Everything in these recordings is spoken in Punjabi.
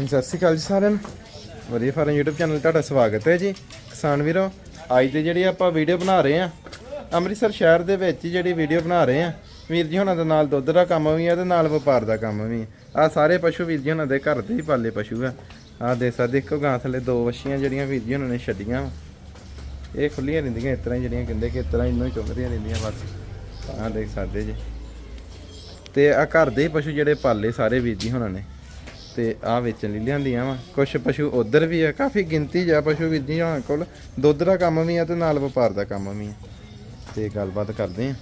ਹਾਂਜੀ, ਸਤਿ ਸ਼੍ਰੀ ਅਕਾਲ ਜੀ ਸਾਰਿਆਂ ਨੂੰ। ਵਧੀਆ ਫਾਰਮ YouTube ਚੈਨਲ ਤੁਹਾਡਾ ਸਵਾਗਤ ਹੈ ਜੀ। ਕਿਸਾਨ ਵੀਰੋ ਅੱਜ ਦੀ ਜਿਹੜੀ ਆਪਾਂ ਵੀਡੀਓ ਬਣਾ ਰਹੇ ਆ ਅੰਮ੍ਰਿਤਸਰ ਸ਼ਹਿਰ ਦੇ ਵਿੱਚ ਹੀ ਜਿਹੜੀ ਵੀਡੀਓ ਬਣਾ ਰਹੇ ਆ ਵੀਰ ਜੀ ਹੁਣਾਂ ਦਾ ਨਾਲ ਦੁੱਧ ਦਾ ਕੰਮ ਵੀ ਆ ਤੇ ਨਾਲ ਵਪਾਰ ਦਾ ਕੰਮ ਵੀ ਆ ਸਾਰੇ ਪਸ਼ੂ ਵੀਰ ਜੀ ਹੁਣਾਂ ਦੇ ਘਰ ਦੇ ਹੀ ਪਾਲੇ ਪਸ਼ੂ ਆ। ਆ ਦੇਖ ਸਕਦੇ ਇੱਕੋ ਗਾਂ ਥੱਲੇ ਦੋ ਵਛੀਆਂ ਜਿਹੜੀਆਂ ਵੀਰ ਜੀ ਹੁਣਾਂ ਨੇ ਛੱਡੀਆਂ ਵਾ। ਇਹ ਖੁੱਲੀਆਂ ਰਹਿੰਦੀਆਂ ਇਸ ਤਰ੍ਹਾਂ ਹੀ ਜਿਹੜੀਆਂ ਕਹਿੰਦੇ ਕਿ ਇਸ ਤਰ੍ਹਾਂ ਇੰਨੋਂ ਹੀ ਚੁੰਮਦੀਆਂ ਰਹਿੰਦੀਆਂ ਬਸ। ਆ ਦੇਖ ਸਕਦੇ ਜੀ। ਤੇ ਆ ਘਰ ਦੇ ਹੀ ਪਸ਼ੂ ਜਿਹੜੇ ਪਾਲੇ ਸਾਰੇ ਵੀਰ ਜੀ ਹੁਣਾਂ ਨੇ। ਤੇ ਆ ਵੇਚਣ ਲਈ ਲਿਆਂਦੀਆਂ ਵਾ। ਕੁਝ ਪਸ਼ੂ ਉਧਰ ਵੀ ਆ ਕਾਫੀ ਗਿਣਤੀ ਜਾ ਪਸ਼ੂ ਜੀ ਹੁਣਾਂ ਕੋਲ। ਦੁੱਧ ਦਾ ਕੰਮ ਵੀ ਆ ਤੇ ਨਾਲ ਵਪਾਰ ਦਾ ਕੰਮ ਵੀ ਆ। ਤੇ ਗੱਲਬਾਤ ਕਰਦੇ ਆ।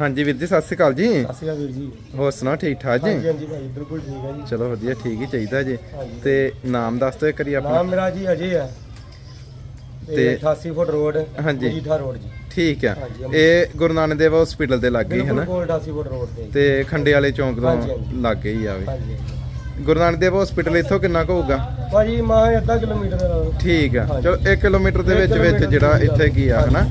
ਹਾਂਜੀ ਵੀਰ ਜੀ ਸਤਿ ਸ਼੍ਰੀ ਅਕਾਲ ਜੀ। ਸਤਿ ਸ਼੍ਰੀ ਅਕਾਲ ਵੀਰ ਜੀ। ਹੋਰ ਸੁਣਾਓ ਠੀਕ ਠਾਕ ਜੀ? ਹਾਂਜੀ ਹਾਂਜੀ ਭਾਈ ਬਿਲਕੁਲ ਠੀਕ ਹੈ ਜੀ। ਚਲੋ ਵਧੀਆ ਠੀਕ ਹੀ ਚਾਹੀਦਾ ਜੀ। ਤੇ ਨਾਮ ਦੱਸ ਦਿਓ ਇੱਕ ਵਾਰੀ ਆਪਣਾ। ਨਾਮ ਮੇਰਾ ਜੀ ਅਜੇ ਆ। ਤੇ- ਤੇ 88 ਫੁੱਟ ਰੋਡ ਹਾਂਜੀ। ਮਜੀਠਾ ਰੋਡ ਜੀ ਠੀਕ ਆ। ਇਹ ਗੁਰੂ ਨਾਨਕ ਦੇਵ ਹਸਪੀਟਲ ਦੇ ਲਾਗੇ ਹੀ ਬਿਲਕੁਲ ਨਾ ਕੋਲ 88 ਫੁੱਟ ਰੋਡ ਤੇ ਤੇ ਖੰਡੇ ਵਾਲੇ ਚੌਂਕ ਤੋਂ। ਲਾਗੇ ਹੀ ਆਵੇ ਹਾਂਜੀ। ਗੁਰੂ ਨਾਨਕ ਦੇਵ ਹਸਪੀਟਲ ਇੱਥੋਂ ਕਿੰਨਾ ਕੁ ਹੋਊਗਾ ਭਾਜੀ ਮਾਂ ਅੱਧਾ ਕਿਲੋਮੀਟਰ ਦਾ। ਠੀਕ ਆ। ਚਲੋ 1 ਕਿਲੋਮੀਟਰ ਦੇ ਵਿੱਚ ਵਿੱਚ ਜਿਹੜਾ ਇੱਥੇ ਕੀ ਆ ਹਨਾ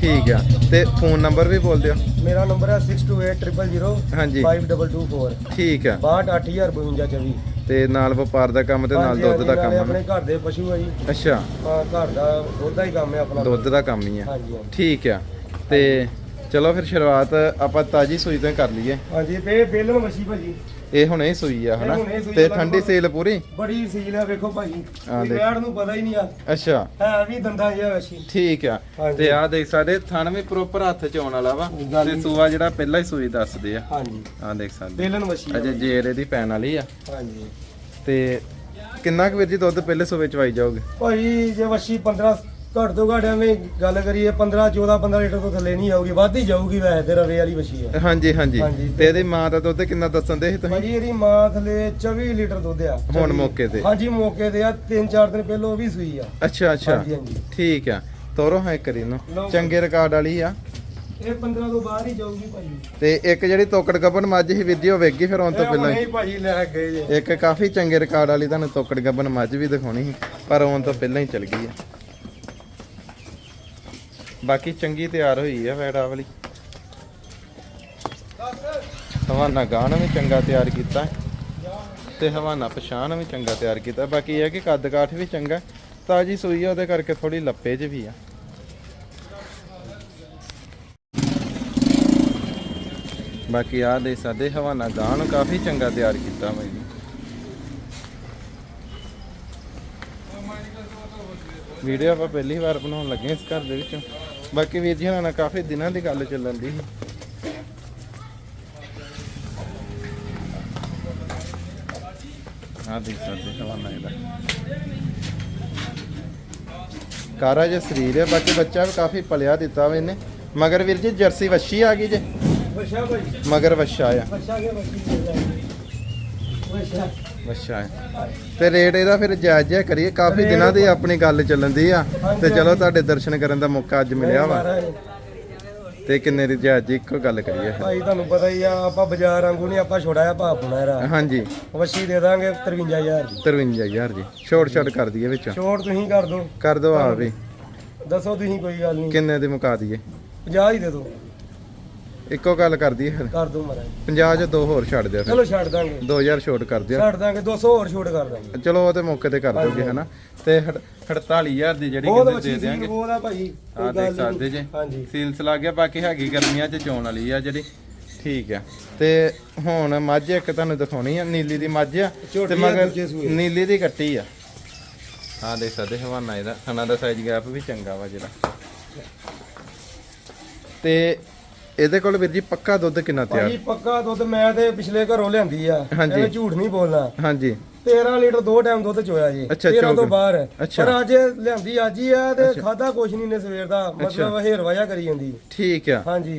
ਠੀਕ ਆ ਤੇ ਫੋਨ ਨੰਬਰ ਵੀ ਬੋਲ ਦਿਓ ਮੇਰਾ ਨੰਬਰ ਹੈ 628000 ਹਾਂਜੀ। 5224 ਠੀਕ ਆ 62805224 ਤੇ ਨਾਲ ਵਪਾਰ ਦਾ ਕੰਮ ਤੇ ਨਾਲ ਹਾਂਜੀ, ਦੁੱਧ ਦਾ ਹਾਂਜੀ, ਨਾਲੇ ਕੰਮ ਆਪਣੇ ਘਰ ਦੇ ਪਸ਼ੂ ਆ ਜੀ। ਅੱਛਾ। ਹਾਂ ਘਰ ਦਾ ਦੁੱਧ ਦਾ ਹੀ ਕੰਮ ਹੈ ਆਪਣਾ। ਦੁੱਧ ਦਾ ਕੰਮ ਹੀ ਆ। ਹਾਂਜੀ ਹਾਂਜੀ। ਠੀਕ ਆ। ਤੇ ਚਲੋ ਫਿਰ ਸ਼ੁਰੂਆਤ ਆਪਾਂ ਤਾਜੀ ਸੂਈ ਤੋਂ ਹੀ ਕਰ ਲਈਏ। ਹਾਂਜੀ ਤੇ ਇਹ ਬੇਲਣ ਮੱਛੀ ਭਾਜੀ। ਇਹ ਹੁਣੇ ਹੀ ਸੂਈ ਆ ਹਨਾ? ਇਹ ਹੁਣੇ ਸੂਈ ਤੇ ਆ, ਠੰਡੀ ਸੇਲ ਪੂਰੀ? ਬੜੀ ਸੀਲ ਹੈ ਵੇਖੋ ਭਾਜੀ। ਹਾਂ, ਦੇਖ। ਵਿਆੜ ਨੂੰ ਪਤਾ ਹੀ ਨਹੀਂ ਆ। ਅੱਛਾ। ਹੈ ਵੀ ਦੰਦਾਂ ਜਿਹਾ ਵਸ਼ੀ। ਠੀਕ ਆ। ਹਾਂਜੀ। ਤੇ ਆ ਦੇਖ ਸਕਦੇ ਥਣ ਵੀ ਪ੍ਰੋਪਰ ਹੱਥ ਚ ਆਉਣ ਵਾਲਾ ਵਾ। ਗੱਲ ਤੇ ਨੀ। ਸੂਆ ਜਿਹੜਾ ਪਹਿਲਾਂ ਹੀ ਸੂਈ ਦੱਸਦੇ ਆ। ਹਾਂਜੀ। ਆ ਦੇਖ ਸਕਦੇ। ਬੇਲਣ ਵਸ਼ੀ ਅਜੇ ਜੇਰ ਇਹਦੀ ਪੈਣ ਵਾਲੀ ਆ। ਹਾਂਜੀ। ਤੇ ਕਿੰਨਾ ਕੁ ਵੀਰ ਜੀ ਦੁੱਧ ਪਹਿਲੇ ਸੂਬੇ ਚ ਵਾਈ ਜਾਓਗੇ ਭਾਈ ਜੇ ਵਸ਼ੀ 15 ਘੱਟ ਤੋਂ ਘੱਟ ਐਵੇਂ ਗੱਲ ਕਰੀਏ 15 14 15 ਲੀਟਰ ਤੋਂ ਥੱਲੇ ਨਹੀਂ ਆਊਗੀ ਵੱਧ ਹੀ ਜਾਊਗੀ ਵੈਸੇ ਤੇ ਰਵੇ ਵਾਲੀ ਵਸ਼ੀ ਹੈ ਹਾਂਜੀ ਹਾਂਜੀ। ਹਾਂਜੀ। ਤੇ ਇਹਦੀ ਮਾਂ ਦਾ ਦੁੱਧ ਕਿੰਨਾ ਦੱਸਣ ਦੇ ਸੀ ਤੁਸੀਂ? ਭਾਜੀ ਇਹਦੀ ਮਾਂ ਥੱਲੇ 24 ਲੀਟਰ ਦੁੱਧ ਆ। ਹੁਣ 24 ਮੌਕੇ ਤੇ। ਹਾਂਜੀ ਮੌਕੇ ਤੇ ਆ 3-4 ਦਿਨ ਪਹਿਲਾਂ ਉਹ ਵੀ ਸੂਈ ਆ। ਅੱਛਾ ਅੱਛਾ। ਹਾਂਜੀ ਹਾਂਜੀ। ਠੀਕ ਆ। ਤੋਰੋ ਹਾਂ ਕਰੀ ਨੂੰ ਲਓ। ਚੰਗੇ ਰਿਕਾਰਡ ਵਾਲੀ ਆ। ਇਹ 15 ਤੋਂ ਬਾਹਰ ਹੀ ਜਾਊਗੀ ਭਾਜੀ। ਤੇ ਇੱਕ ਜਿਹੜੀ ਤੋਕੜ ਗੱਬਨ ਮੱਝ ਹੀ ਫਿਰ ਆਉਣ ਤੋਂ ਪਹਿਲਾਂ ਹੁਣੇ ਹੀ। ਹੀ ਭਾਜੀ ਲੈ ਗਏ ਜੇ। ਇੱਕ ਕਾਫੀ ਚੰਗੇ ਰਿਕਾਰਡ ਵਾਲੀ ਤੁਹਾਨੂੰ ਤੋਕੜ ਗੱਬਨ ਮੱਝ ਵੀ ਦਿਖਾਉਣੀ ਸੀ ਪਰ ਆਉਣ ਤੋਂ ਪਹਿਲਾਂ ਹੀ ਚਲ ਗਈ ਆ। ਬਾਕੀ ਚੰਗੀ ਤਿਆਰ ਹੋਈ ਆ ਵੈੜਾ ਵਾਲੀ। ਹਵਾਨਾ ਗਾਣ ਵੀ ਚੰਗਾ ਤਿਆਰ ਕੀਤਾ ਤੇ ਹਵਾਨਾ ਪਛਾਣ ਵੀ ਚੰਗਾ ਤਿਆਰ ਕੀਤਾ ਬਾਕੀ ਇਹ ਹੈ ਕਿ ਕੱਦ ਕਾਠ ਵੀ ਚੰਗਾ ਤਾਜੀ ਸੂਈ ਆ, ਉਹਦੇ ਕਰਕੇ ਥੋੜੀ ਲੱਪੇ 'ਚ ਵੀ ਆ। ਬਾਕੀ ਆ ਦੇ ਸਾਡੇ ਹਵਾਨਾ ਗਾਣ ਕਾਫੀ ਚੰਗਾ ਤਿਆਰ ਕੀਤਾ ਮੈਂ ਜੀ। ਵੀਡੀਓ ਆਪਾਂ ਪਹਿਲੀ ਵਾਰ ਬਣਾਉਣ ਲੱਗੇ ਇਸ ਘਰ ਦੇ ਵਿੱਚੋਂ। ਬਾਕੀ ਵੀਰ ਜੀ ਹੁਣਾਂ ਨਾਲ ਕਾਫੀ ਦਿਨਾਂ ਦੀ ਗੱਲ ਚੱਲਣ ਦੀ ਸੀ। ਆ ਦੇਖ ਸਕਦੇ ਹਵਾਨਾ ਇਹਦਾ। ਕਾਰਾ ਜੇ ਸਰੀਰ ਹੈ ਬਾਕੀ ਬੱਚਾ ਵੀ ਕਾਫੀ ਪਲਿਆ ਦਿੱਤਾ ਵਾ ਇਹਨੇ। ਮਗਰ ਵੀਰ ਜੀ ਜਰਸੀ ਵੱਛੀ ਆ ਗਈ ਜੇ। ਵਸ਼ਾ ਭਾਜੀ ਮਗਰ ਵੱਛਾ ਆ। ਵਸ਼ਾ ਕੇ ਵਸ਼ੀ ਵਸ਼ਾ ਅੱਛਾ। ਤੇ ਰੇਟ ਇਹਦਾ ਫਿਰ ਜਾਇਜ਼ ਜਿਹਾ ਕਰੀਏ। ਕਾਫੀ ਦਿਨਾਂ ਦੀ ਆਪਣੀ ਗੱਲ ਚੱਲਣ ਦੀ ਆ। ਤੇ ਚਲੋ ਤੁਹਾਡੇ ਦਰਸ਼ਨ ਕਰਨ ਦਾ ਮੌਕਾ ਅੱਜ ਮਿਲਿਆ ਵਾ। ਤੇ ਕਿੰਨੇ ਦੀ ਜਾਇਜ਼ ਜੀ ਇੱਕੋ ਗੱਲ ਕਰੀਏ। ਭਾਈ ਤੁਹਾਨੂੰ ਪਤਾ ਹੀ ਆ ਆਪਾਂ ਬਾਜ਼ਾਰ ਵਾਂਗੂ ਨਹੀਂ ਆਪਾਂ ਛੋੜਾ ਆ ਭਾਅ ਪੁਣਾ ਰਾ ਹਾਂਜੀ। ਵਸ਼ੀ ਦੇ ਦਾਂਗੇ 53000 ਦੀ। 53000 ਜੀ ਛੋਟ ਛੱਡ ਕਰ ਦਈਏ ਵਿੱਚ। ਛੋੜ ਤੁਸੀਂ ਕਰ ਦਿਓ। ਕਰ ਦੋ ਆ ਵੀ। ਦੱਸੋ ਤੁਸੀਂ ਕੋਈ ਗੱਲ ਨਹੀਂ। ਕਿੰਨੇ ਦੀ ਮੁਕਾ ਦਈਏ? 50 ਹੀ ਦੇ ਦਿਓ। ਇੱਕੋ ਗੱਲ ਕਰ ਦਈਏ ਫਿਰ ਕਰ ਦਿਓ ਮਹਾਰਾਜ। 50 ਚ ਦੋ ਹੋਰ ਛੱਡ ਫਿਰ। ਚਲੋ ਛੱਡ ਦਾਂਗੇ। 2000 ਛੋਟ ਕਰ ਦਿਓ। ਛੱਡ ਦਾਂਗੇ 200 ਹੋਰ ਛੋੜ ਕਰ ਦਾਂਗੇ। ਚਲੋ ਉਹ ਤੇ ਮੌਕੇ ਤੇ ਕਰ ਦੋਗੇ ਹਨਾ? ਤੇ 48000 ਦੀ ਜਿਹੜੀ ਬਹੁਤ ਵਸ਼ੀ ਦੇ ਸੀ ਦਿਆਂਗੇ। ਉਹ ਦਾ ਭਾਈ। ਆ ਕੋਈ ਦੇਖ ਗੱਲ ਸਕਦੇ ਨਹੀਂ ਜੇ। ਹਾਂਜੀ। ਸੀਲਸ ਲੱਗ ਗਿਆ ਬਾਕੀ ਹੈਗੀ ਗਰਮੀਆਂ ਚ ਚੋਣ ਵਾਲੀ ਆ ਜਿਹੜੀ। ਠੀਕ ਆ। ਤੇ ਹੁਣ ਮੱਝ ਇੱਕ ਤੁਹਾਨੂੰ ਦਿਖਾਉਣੀ ਆ ਨੀਲੀ ਦੀ ਮੱਝ ਆ ਝੋਟੀ ਤੇ ਆ, ਮਗਰ ਦੂਜੇ ਸੂਏ। ਨੀਲੀ ਦੀ ਕੱਟੀ ਆ। ਆ ਦੇਖ ਸਕਦੇ ਹਵਾਨਾ ਇਹਦਾ। ਥਣਾ ਦਾ ਸਾਈਜ਼ ਗੈਪ ਵੀ ਚੰਗਾ ਵਾ ਜਿਹੜਾ। ਤੇ ਇਹਦੇ ਕੋਲ ਵੀਰ ਜੀ ਪੱਕਾ ਦੁੱਧ ਕਿੰਨਾ ਤਿਆਰ? ਪੱਕਾ ਦੁੱਧ ਮੈਂ ਤੇ ਪਿਛਲੇ ਘਰੋਂ ਲਿਆਂਦੀ ਆ। ਹਾਂਜੀ। ਝੂਠ ਨਹੀਂ ਬੋਲਣਾ। ਹਾਂਜੀ। 13 ਲੀਟਰ ਦੋ ਟਾਈਮ ਦੁੱਧ ਚੋਇਆ ਜੀ। ਅੱਛਾ, 13 ਤੋਂ। ਬਾਹਰ। ਅੱਛਾ। ਪਰ ਅੱਜ ਲਿਆਂਦੀ ਅੱਜ ਹੀ ਆ ਤੇ ਖਾਦਾ ਕੁਛ ਨਹੀਂ ਨੇ ਸਵੇਰ ਦਾ। ਮਤਲਬ ਹੇਰਵਾਇਆ ਕਰੀ ਜਾਂਦੀ। ਠੀਕ ਆ। ਹਾਂਜੀ।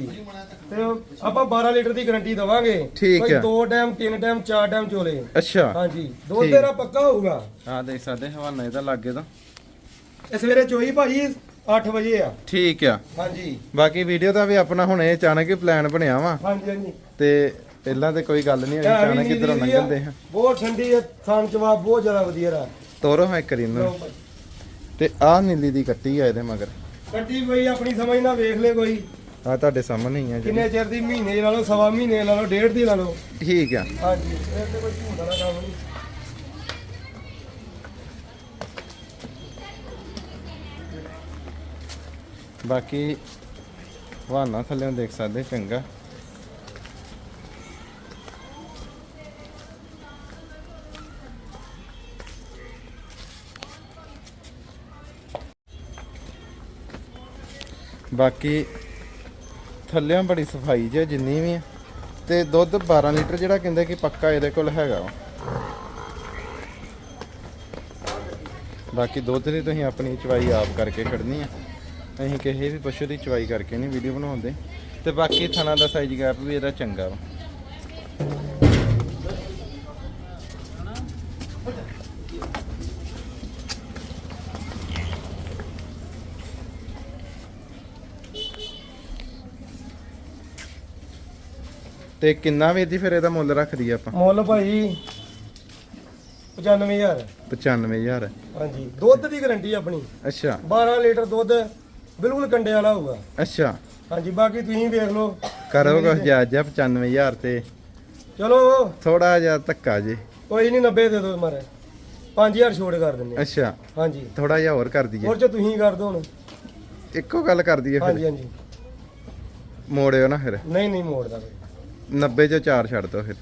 ਤੇ ਆਪਾਂ 12 ਲੀਟਰ ਦੀ ਗਾਰੰਟੀ ਦਵਾਂਗੇ। ਠੀਕ। ਦੋ ਟਾਈਮ ਤਿੰਨ ਟਾਈਮ ਚਾਰ ਟਾਈਮ ਚੋਲੇ। ਅੱਛਾ। ਹਾਂਜੀ। ਦੁੱਧ ਠੀਕ। ਤੇਰਾ ਪੱਕਾ ਹੋਊਗਾ। ਆ ਦੇਖ ਸਕਦੇ ਹਵਾਨਾ ਇਹਦਾ ਲੱਗੇ ਤਾਂ। ਇਹ ਸਵੇਰੇ ਚੋਈ ਭਾਜੀ 8 ਵਜੇ ਆ। ਠੀਕ ਆ। ਹਾਂਜੀ। ਬਾਕੀ ਵੀਡੀਓ ਦਾ ਵੀ ਆਪਣਾ ਹੁਣੇ ਅਚਾਨਕ ਹੀ ਪਲਾਨ ਬਣਿਆ ਵਾ। ਹਾਂਜੀ ਹਾਂਜੀ। ਤੇ ਪਹਿਲਾਂ ਤੇ ਕੋਈ ਗੱਲ ਨਹੀਂ ਹੋਈ ਇਹ ਵੀ ਅਚਾਨਕ ਨੀਲੀ ਆ, ਲੰਘਦੇ ਹਾਂ ਬਹੁਤ ਠੰਡੀ ਹੈ ਥਣ ਜਵਾਬ ਬਹੁਤ ਜ਼ਿਆਦਾ ਵਧੀਆ ਰਾ। ਤੋਰੋ ਹੈ ਕਰੀ ਨੂੰ। ਤੇ ਆਹ ਨੀਲੀ ਦੀ ਕੱਟੀ ਆ ਇਹਦੇ ਮਗਰ। ਕੱਟੀ ਕੋਈ ਆਪਣੀ ਸਮਝ ਨਾਲ ਵੇਖ ਲੈ ਕੋਈ। ਆ ਤੁਹਾਡੇ ਸਾਹਮਣੇ ਹੀ ਆ ਜਿਹੜੀ। ਕਿੰਨੇ ਚਿਰ ਦੀ ਮਹੀਨੇ ਲਾ ਲਓ ਸਵਾ ਮਹੀਨੇ ਲਾ ਲਓ ਡੇਢ ਦੀ ਲਾ ਲਓ। ਠੀਕ ਆ। ਹਾਂਜੀ। ਇਹ ਤੇ ਕੋਈ ਝੂਠ ਵਾਲਾ ਕੰਮ ਨਹੀਂ। ਬਾਕੀ ਵਾਹਨਾ ਥੱਲੇ ਦੇਖ ਸਕਦੇ, ਚੰਗਾ। ਬਾਕੀ ਥੱਲਿਆਂ ਬੜੀ ਸਫ਼ਾਈ ਜੇ ਜਿੰਨੀ ਵੀ ਹੈ ਤੇ ਦੁੱਧ 12 ਲੀਟਰ ਜਿਹੜਾ ਕਹਿੰਦੇ ਕਿ ਪੱਕਾ ਇਹਦੇ ਕੋਲ ਹੈਗਾ ਵਾ। ਬਾਕੀ ਦੁੱਧ ਦੀ ਤੁਸੀਂ ਆਪਣੀ ਚਵਾਈ ਆਪ ਕਰਕੇ ਕੱਢਣੀ ਆ। ਅਸੀਂ ਕਿਸੇ ਵੀ ਪਸ਼ੂ ਦੀ ਚਵਾਈ ਕਰਕੇ ਨਹੀਂ ਵੀਡੀਓ ਬਣਾਉਂਦੇ। ਤੇ ਬਾਕੀ ਥਣਾ ਦਾ ਸਾਈਜ਼ ਗੈਪ ਵੀ ਇਹਦਾ ਚੰਗਾ ਵਾ। ਤੇ ਕਿੰਨਾ ਵੀ ਦੀ ਫਿਰ ਇਹਦਾ ਮੁੱਲ ਰੱਖਦੀ ਆਪਾਂ? ਮੁੱਲ ਭਾਈ 95000 95000 ਹਾਂਜੀ ਦੁੱਧ ਦੀ ਗਾਰੰਟੀ ਆਪਣੀ। ਅੱਛਾ। 12 ਲੀਟਰ ਦੁੱਧ ਬਿਲਕੁਲ ਕੰਡੇ ਵਾਲਾ ਹੋਊਗਾ। ਅੱਛਾ। ਹਾਂਜੀ ਬਾਕੀ ਤੁਸੀਂ ਵੇਖ ਲਓ। ਕਰੋ ਜਾਇਜ਼ ਜਿਹਾ 95000 ਤੇ। ਚਲੋ। ਥੋੜਾ ਜਿਹਾ ਧੱਕਾ ਜੀ। ਕੋਈ ਨਹੀਂ 90 ਦੇ ਦਿਓ ਮਾਰੇ। 5000 ਛੋੜ ਕਰ ਦਿੰਦੇ। ਅੱਛਾ। ਹਾਂਜੀ। ਥੋੜਾ ਜਿਹਾ ਹੋਰ ਕਰ ਦਈਏ। ਹੋਰ ਚ ਤੁਸੀਂ ਕਰ ਦਿਓ ਹੁਣ। ਇੱਕੋ ਗੱਲ ਕਰ ਦਈਏ ਹਾਂਜੀ ਫਿਰ। ਹਾਂਜੀ ਮੋੜਿਓ ਨਾ ਫਿਰ। ਨਹੀਂ ਨਹੀਂ ਮੋੜਦਾ ਕੋਈ। 90 ਚੋਂ 4 ਛੱਡ ਦਿਓ ਫਿਰ।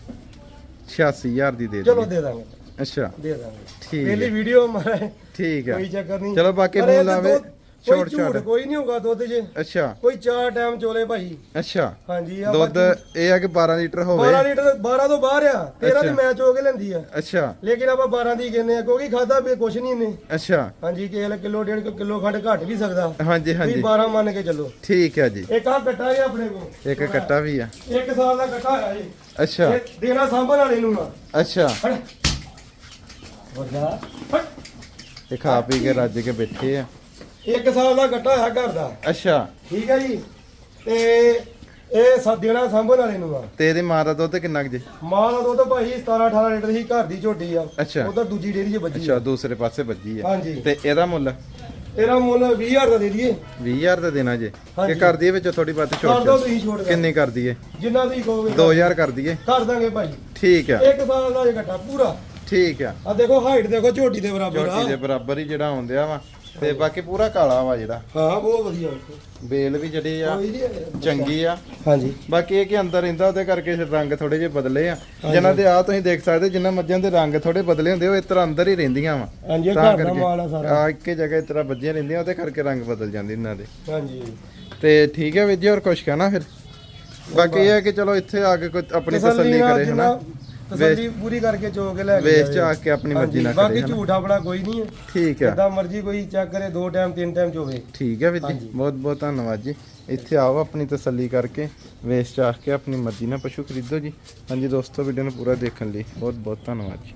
86000 ਦੀ ਦੇ ਚਲੋ ਦਿਓ ਦੇ ਦਾਂਗੇ। ਅੱਛਾ। ਦੇ ਦਾਂਗੇ। ਠੀਕ ਪਹਿਲੀ ਵੀਡੀਓ ਮਾਰੇ। ਠੀਕ ਹੈ। ਕੋਈ ਚੱਕਰ ਨਹੀਂ। ਚਲੋ ਬਾਕੀ ਪਰ ਇਹ ਕੋਈ ਝੂਠ ਕੋਈ ਨਹੀਂ ਹੋਊਗਾ ਦੁੱਧ 'ਚ ਅੱਛਾ। ਕੋਈ ਚਾਰ ਟਾਈਮ ਚੋਲੇ ਭਾਈ। ਅੱਛਾ। ਹਾਂਜੀ ਆ ਦੁੱਧ ਇਹ ਆ ਕਿ 12 ਲੀਟਰ 12 ਹੋਵੇ ਲੀਟਰ 12 ਤੋਂ ਬਾਹਰ ਆ। 13 ਦੀ। ਮੈਚ ਹੋ ਕੇ ਲੈਂਦੀ ਆ। ਅੱਛਾ। ਲੇਕਿਨ ਆਪਾਂ 12 ਦੀ ਕਹਿੰਦੇ ਆ ਕਿਉਂਕਿ ਖਾਦਾ ਵੀ ਕੁਛ ਨਹੀਂ ਇਹਨੇ। ਅੱਛਾ। ਹਾਂਜੀ ਕੇਲ ਕਿਲੋ ਡੇਢ ਕਿਲੋ ਖੰਡ ਘੱਟ ਵੀ ਸਕਦਾ। ਹਾਂਜੀ ਹਾਂਜੀ। 12 ਮੰਨ ਕੇ ਚੱਲੋ। ਠੀਕ ਹੈ ਜੀ। ਇੱਕ ਆ ਕੱਟਾ ਹੈ ਆਪਣੇ ਕੋਲ। ਇੱਕ ਕੱਟਾ ਵੀ ਆ। ਇੱਕ ਸਾਲ ਦਾ ਕੱਟਾ ਹੈ ਜੀ ਅੱਛਾ। ਦੇਣਾ ਸਾਂਭਣ ਵਾਲੇ ਨੂੰ ਨਾ। ਅੱਛਾ। ਵਰਗਾ ਇਹ ਖਾ ਪੀ ਕੇ ਰੱਜ ਕੇ ਬੈਠੇ ਆ। ਇੱਕ ਸਾਲ ਦਾ ਕੱਟਾ ਹੈ ਘਰ ਦਾ। ਅੱਛਾ। ਠੀਕ ਹੈ ਜੀ? ਤੇ ਇਹ ਸਾ ਦੇਣਾ ਸਾਂਭਣ ਵਾਲੇ ਨੂੰ ਆ। ਤੇ ਇਹਦੀ ਮਾਂ ਦਾ ਦੁੱਧ ਕਿੰਨਾ ਕੁ ਜੀ? ਮਾਂ ਦਾ ਦੁੱਧ ਭਾਈ 17 18 ਲੀਟਰ ਦੀ ਘਰ ਦੀ ਝੋਟੀ ਆ। ਅੱਛਾ। ਉਧਰ ਦੂਜੀ ਡੇਰੀ 'ਚ ਵੱਜੀ ਅੱਛਾ ਦੂਸਰੇ ਪਾਸੇ ਵੱਜੀ ਆ। ਹਾਂਜੀ। ਤੇ ਇਹਦਾ ਮੁੱਲ? ਇਹਦਾ ਮੁੱਲ 20000 ਦਾ ਦੇ ਦਈਏ। 20000 ਦਾ ਦੇਣਾ ਜੇ। ਕਿ ਹਾਂਜੀ। ਕਰ ਦਈਏ ਵਿੱਚ ਥੋੜੀ ਬਹੁਤੀ ਕਰ ਦਿਓ ਛੋਟ। ਤੁਸੀਂ ਛੋਟ ਕਿੰਨੀ ਕਰ ਦਈਏ? ਜਿੰਨਾ ਤੁਸੀਂ ਕਹੋਗੇ। 2000 ਕਰ ਦਈਏ। ਕਰ ਦਾਂਗੇ ਭਾਈ। ਠੀਕ ਆ। ਇੱਕ ਸਾਲ ਦਾ ਜੇ ਘਟਾ ਪੂਰਾ। ਠੀਕ ਆ। ਆ ਦੇਖੋ ਹਾਈਟ ਦੇਖੋ ਝੋਟੀ ਦੇ ਬਰਾਬਰ ਆ। ਝੋਟੀ ਦੇ ਬਰਾਬਰ ਹੀ ਜਿਹੜਾ ਆਉਂਦਿਆ ਵਾ। ਤੇ ਬਾਕੀ ਪੂਰਾ ਕਾਲਾ ਵਾ ਜਿਹੜਾ। ਹਾਂ ਬਹੁਤ ਵਧੀਆ। ਬੇਲ ਵੀ ਜਿਹੜੀ ਆ ਚੰਗੀ ਆ। ਹਾਂਜੀ। ਬਾਕੀ ਇਹ ਕਿ ਅੰਦਰ ਰਹਿੰਦਾ ਉਹਦੇ ਕਰਕੇ ਫਿਰ ਰੰਗ ਥੋੜੇ ਜਿਹੇ ਬਦਲੇ ਆ। ਜਿਨ੍ਹਾਂ ਦੇ ਆ ਤੁਸੀਂ ਦੇਖ ਸਕਦੇ ਜਿਨ੍ਹਾਂ ਮੱਝਾਂ ਦੇ ਰੰਗ ਥੋੜੇ ਬਦਲੇ ਹੁੰਦੇ ਉਹ ਇਸ ਤਰ੍ਹਾਂ ਅੰਦਰ ਹੀ ਰਹਿੰਦੀਆਂ ਵਾ। ਹਾਂਜੀ ਘਰ ਦਾ ਮਾਲ ਆ ਸਾਰਾ। ਆ ਇੱਕੇ ਜਗ੍ਹਾ ਇਸ ਤਰ੍ਹਾਂ ਵੱਜੀਆਂ ਰਹਿੰਦੀਆਂ ਉਹਦੇ ਕਰਕੇ ਰੰਗ ਬਦਲ ਜਾਂਦੇ ਇਹਨਾਂ ਦੇ। ਹਾਂਜੀ। ਤੇ ਠੀਕ ਹੈ ਵੀਰ ਜੀ ਹੋਰ ਕੁਝ ਕਹਿਣਾ ਫਿਰ? ਬਾਕੀ ਇਹ ਹੈ ਕਿ ਚਲੋ ਇੱਥੇ ਆ ਕੇ ਕੋਈ ਆਪਣੀ ਤਸੱਲੀ ਕਰੇ ਹਨਾ? ਤਸੱਲੀ ਪੂਰੀ ਕਰਕੇ ਚੋ ਕੇ ਲੈ ਕੇ ਵੇਚ ਜਾਵੇ। ਚ ਆ ਕੇ ਆਪਣੀ ਮਰਜ਼ੀ ਨਾਲ ਬਾਕੀ ਕਰੇ ਹਨਾ। ਝੂਠ ਆਪਣਾ ਕੋਈ ਨਹੀਂ ਹੈ। ਠੀਕ ਹੈ। ਜਿੱਦਾਂ ਮਰਜ਼ੀ ਕੋਈ ਚੈੱਕ ਕਰੇ ਦੋ ਟਾਈਮ ਤਿੰਨ ਟਾਈਮ ਚੋਵੇ। ਠੀਕ ਹੈ ਵੀਰ ਜੀ। ਬਹੁਤ ਬਹੁਤ ਧੰਨਵਾਦ ਜੀ। ਇੱਥੇ ਆਓ ਆਪਣੀ ਤਸੱਲੀ ਕਰਕੇ ਵੇਚ ਆ ਕੇ ਆਪਣੀ ਮਰਜ਼ੀ ਨਾਲ ਪਸ਼ੂ ਖਰੀਦੋ ਜੀ। ਹਾਂਜੀ ਦੋਸਤੋ ਵੀਡੀਓ ਨੂੰ ਪੂਰਾ ਦੇਖਣ ਲਈ ਬਹੁਤ ਬਹੁਤ ਧੰਨਵਾਦ ਜੀ।